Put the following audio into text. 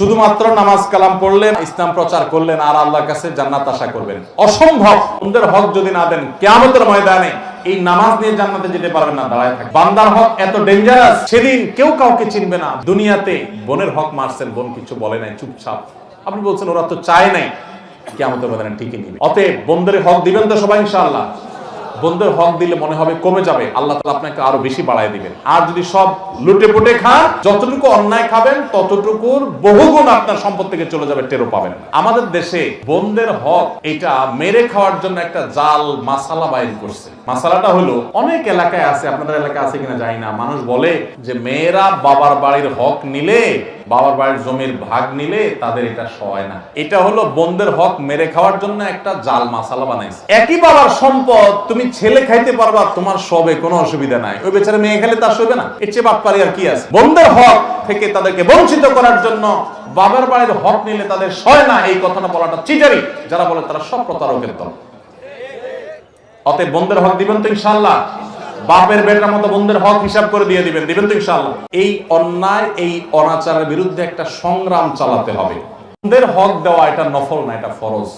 শুধুমাত্র নামাজ কালাম পড়লেন, ইসলাম প্রচার করলেন, আর আল্লাহর কাছে জান্নাত আশা করবেন। অসম্ভব। বন্ধের হক যদি না দেন, কেয়ামতের ময়দানে এই নামাজ নিয়ে জান্নাতে যেতে পারবেন না, দাঁড়ায় থাকে বান্দার হক এত ডেঞ্জারাস সেদিন কেউ কাউকে চিনবে না। দুনিয়াতে বোনের হক মারছেন, বোন কিছু বলে নাই, চুপচাপ। আপনি বলছেন, ওরা তো চায় নাই, কেয়ামতের ময়দানে ঠিকই নিবে। অতএব বন্ধের হক দিবেন তো সবাই, ইনশাআল্লাহ। বন্ধুর হক দিলে মনে হবে কমে যাবে, আল্লাহ তালা আপনাকে আরও বেশি বাড়ায় দিবেন। আর যদি সব লুটে পুটে খান, যতটুকু অন্যায় খাবেন, ততটুকুর বহুগুণ আপনার সম্পদ থেকে চলে যাবে টেরো পাবেন আমাদের দেশে বন্ধের হক, এটা মেরে খাওয়ার জন্য একটা জাল মাসালা বাইর করছে। মাসালাটা হলো, অনেক এলাকায় আছে, আপনাদের এলাকায় আছে কিনা জানি না, মানুষ বলে যে, মেয়েরা বাবার বাড়ির হক নিলে বাবার বাড়ির জমির ভাগ নিলে তাদের এটা সয় না। এটা হলো বন্ধের হক, মেরে খাওয়ার জন্য একটা জাল মাসালা বানাইছে। একই বাবার সম্পদ তুমি ছেলে খাইতে পারবা, তোমার সবে কোনো অসুবিধা নাই। ওই বেচারা মেয়ে খেলে তার সবে না। এর চেয়ে বাটপারি আর কি আছে? বন্ধের হক থেকে তাদেরকে বঞ্চিত করার জন্য বাবার বাড়ির হক নিলে তাদের সয় না। এই কথাটা বলাটা চিটারি। যারা বলে তারা সব প্রতারকের দল। অতএব বন্ধের হক দিবেন তো ইনশাল্লাহ বাপের বেটার মতো বন্ধের হক হিসাব করে দিয়ে দিবেন দিবেন তো ইনশাল্লাহ এই অন্যায়, এই অনাচারের বিরুদ্ধে একটা সংগ্রাম চালাতে হবে। বন্ধের হক দেওয়া এটা নফল না, এটা ফরজ।